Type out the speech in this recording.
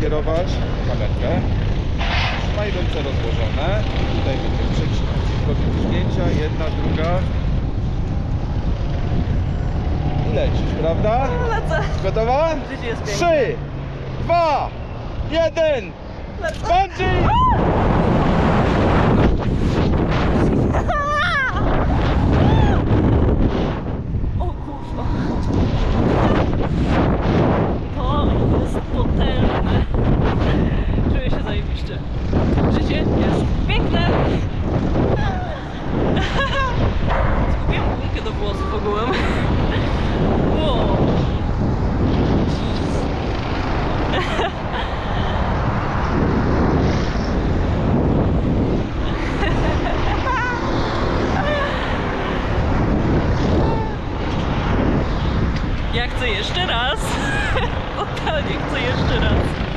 kierować kamerkę. Trzymaj ręce rozłożone. Tutaj będziesz przecinać. Godzin zdjęcia, jedna, druga. I lecisz, prawda? Lecę. Gotowa? Życie jest piękne. Trzy, dwa, jeden. Lecę. Bungee! Zajebiście. Życie jest piękne. Zgubiłam gumkę do włosów ogółem. Wow. Ja chcę jeszcze raz. Totalnie chcę jeszcze raz.